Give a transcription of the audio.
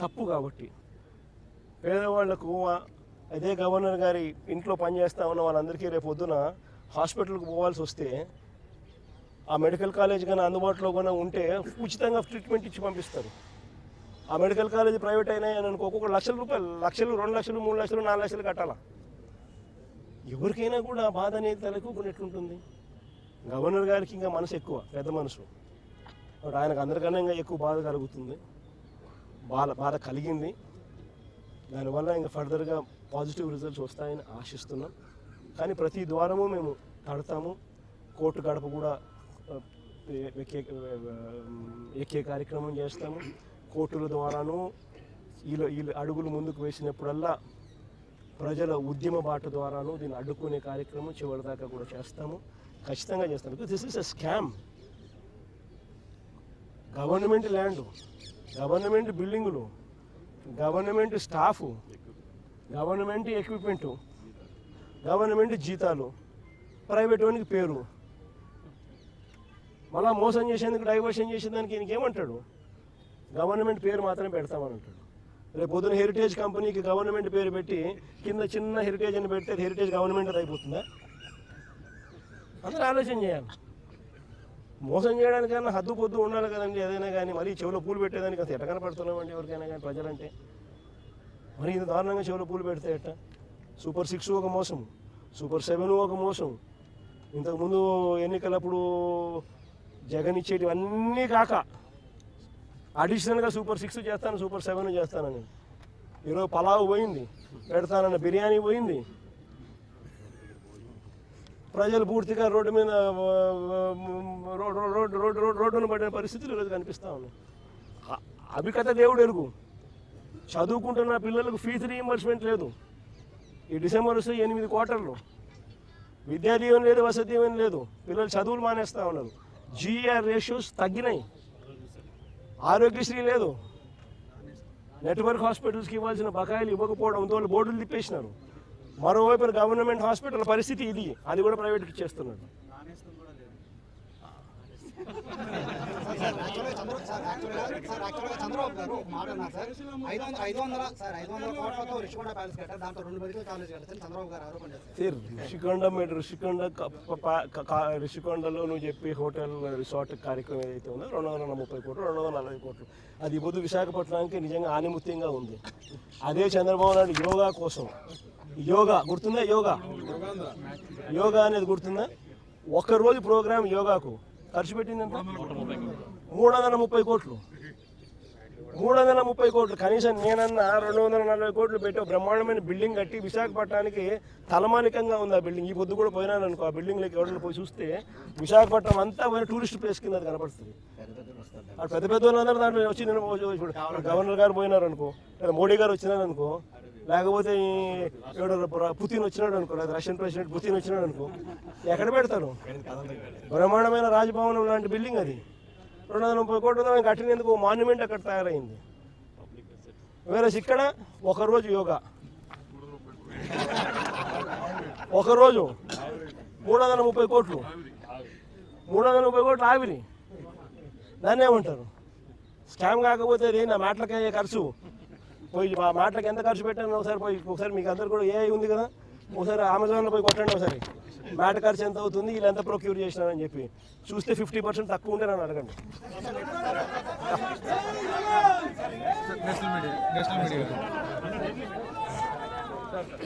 తప్పు కాబట్టి. పేదవాళ్ళకు అదే గవర్నర్ గారి ఇంట్లో పనిచేస్తా ఉన్న వాళ్ళందరికీ రేపు పొద్దున హాస్పిటల్కి పోవాల్సి వస్తే ఆ మెడికల్ కాలేజ్ కానీ అందుబాటులో కానీ ఉంటే ఉచితంగా ట్రీట్మెంట్ ఇచ్చి పంపిస్తారు. ఆ మెడికల్ కాలేజ్ ప్రైవేట్ అయినా అనుకో ఒక్కొక్క లక్షల రూపాయలు లక్షలు రెండు లక్షలు మూడు లక్షలు నాలుగు లక్షలు కట్టాలా? ఎవరికైనా కూడా ఆ బాధ అనేది తలెక్కుకుని ఎట్లుంటుంది గవర్నర్ గారికి ఇంకా మనసు ఎక్కువ పెద్ద మనసు. ఆయనకు అందరికన్నా ఇంకా ఎక్కువ బాధ కలుగుతుంది. బాధ బాధ కలిగింది. దానివల్ల ఇంకా ఫర్దర్గా పాజిటివ్ రిజల్ట్స్ వస్తాయని ఆశిస్తున్నాం. కానీ ప్రతి ద్వారము మేము తడతాము. కోర్టు గడప కూడా ఎక్కే ఎక్కే కార్యక్రమం చేస్తాము. కోర్టుల ద్వారాను వీళ్ళు వీళ్ళు అడుగులు ముందుకు వేసినప్పుడల్లా ప్రజల ఉద్యమ బాట ద్వారాను దీన్ని అడ్డుకునే కార్యక్రమం చివరిదాకా కూడా చేస్తాము. ఖచ్చితంగా చేస్తాం because this is a scam government land government బిల్డింగులు government staff government equipment government జీతాలు ప్రైవేట్ వానికి పేరు. మళ్ళా మోసం చేసేందుకు డైవర్షన్ చేసేదానికి ఈయనకి గవర్నమెంట్ పేరు మాత్రమే పెడతామని అంటాడు. రేపు పొద్దున హెరిటేజ్ కంపెనీకి గవర్నమెంట్ పేరు పెట్టి కింద చిన్న హెరిటేజ్ అని పెడితే హెరిటేజ్ గవర్నమెంట్ అది అయిపోతుందా? అందరూ ఆలోచన చేయాలి. మోసం చేయడానికన్నా హద్దు పొద్దు ఉండాలి కదండి ఏదైనా కానీ. మరీ చెవిలో పూలు పెట్టేదానికి అసలు ఎట్ట కనపడుతున్నామండి ఎవరికైనా కానీ ప్రజలంటే? మరి ఇంత దారుణంగా చెవిలో పూలు పెడితే ఎట్ట? సూపర్ సిక్స్ ఒక మోసం సూపర్ సెవెన్ ఒక మోసం. ఇంతకుముందు ఎన్నికలప్పుడు జగన్ ఇచ్చేటివన్నీ కాక అడిషనల్గా సూపర్ సిక్స్ చేస్తాను సూపర్ సెవెన్ చేస్తానని. ఈరోజు పలావ్ పోయింది పెడతానన్న బిర్యానీ పోయింది. ప్రజలు పూర్తిగా రోడ్డు మీద road road road road road రోడ్డును పడిన పరిస్థితులు ఈరోజు కనిపిస్తూ ఉన్నాయి. అ- అభికథ దేవుడు ఎరుగు. చదువుకుంటున్న పిల్లలకు ఫీజు రీఎంబర్స్మెంట్ లేదు. ఈ డిసెంబర్ వస్తే ఎనిమిది క్వార్టర్లు. విద్యా దీవెన లేదు వసతి దీవెన లేదు. పిల్లలు చదువులు మానేస్తూ ఉన్నారు. జీఆర్ రేషియోస్ తగ్గినాయి. ఆరోగ్యశ్రీ లేదు. నెట్వర్క్ హాస్పిటల్స్కి ఇవ్వాల్సిన బకాయిలు ఇవ్వకపోవడంతో వాళ్ళు బోర్డులు తిప్పేసినారు. మరోవైపు గవర్నమెంట్ హాస్పిటల్ పరిస్థితి ఇది. అది కూడా ప్రైవేట్కి చేస్తున్నాడు సార్ యాక్చువల్గా చంద్ర సార్ యాక్చువల్గా సార్ యాక్చువల్గా చంద్రబాబు గారు ఒక మాట అన్నారు సార్. ఐదు వందల ఐదు వందల సార్ ఐదు వందల కోట్లతో రిషికొండ ప్యాలెస్ కట్టారు. దాంతో రెండు మెడికల్ కాలేజ్ కట్టారు. చంద్రబాబు గారు ఆరోపణ చేస్తారు రిషికొండ మీద రిషికొండ రిషికొండలో నువ్వు చెప్పి హోటల్ రిసార్ట్ కార్యక్రమం ఏదైతే ఉందో రెండు వందల ముప్పై కోట్లు రెండు వందల నలభై కోట్లు. అది బొద్దు విశాఖపట్నానికి నిజంగా ఆనిముత్యంగా ఉంది. అదే చంద్రబాబు నాయుడు యోగా కోసం. యోగా గుర్తుందా యోగా? యోగా అనేది గుర్తుందా? ఒక్క రోజు ప్రోగ్రామ్ యోగాకు. ఖర్చు పెట్టింది ఎంత? మూడు వందల ముప్పై కోట్లు. మూడు వందల ముప్పై కోట్లు. కనీసం నేనన్నా రెండు వందల నలభై కోట్లు పెట్టి బ్రహ్మాండమైన బిల్డింగ్ కట్టి విశాఖపట్నానికి తలమానికంగా ఉంది ఆ బిల్డింగ్. ఈ పొద్దు కూడా పోయినాను అనుకో ఆ బిల్డింగ్లోకి ఎవరైనా పోయి చూస్తే విశాఖపట్నం అంతా పోయిన టూరిస్ట్ ప్లేస్ కింద కనపడుతుంది. అటు పెద్ద పెద్ద వాళ్ళందరూ దాంట్లో వచ్చి నేను గవర్నర్ గారు పోయినారు అనుకో లేదా మోడీ గారు వచ్చినారు అనుకో లేకపోతే ఎవడో పుతిన్ వచ్చినాడు అనుకో లేదా రష్యన్ ప్రెసిడెంట్ పుతిన్ వచ్చినాడు అనుకో ఎక్కడ పెడతారు? బ్రహ్మాండమైన రాజభవనం లాంటి బిల్డింగ్ అది. రెండు వందల ముప్పై కోట్లతో మేము కట్టినందుకు మాన్యుమెంట్ అక్కడ తయారైంది. వేరే ఇక్కడ ఒకరోజు యోగా. ఒకరోజు మూడు వందల ముప్పై కోట్లు. మూడు వందల ముప్పై కోట్లు ఆవిరి. దాన్ని ఏమంటారు? స్కామ్ కాకపోతే అది నా మాటలకి అయ్యే ఖర్చు. పోయి మా మాటలకి ఎంత ఖర్చు పెట్టాను ఒకసారి పోయి ఒకసారి మీకు అందరు కూడా ఏ ఉంది కదా. ఒకసారి అమెజాన్లో పోయి కొట్టండి ఒకసారి. మ్యాట్ ఖర్చు ఎంత అవుతుంది వీళ్ళు ఎంత ప్రొక్యూర్ చేసినారని చెప్పి. చూస్తే ఫిఫ్టీ పర్సెంట్ తక్కువ ఉంటే నన్ను అడగండి.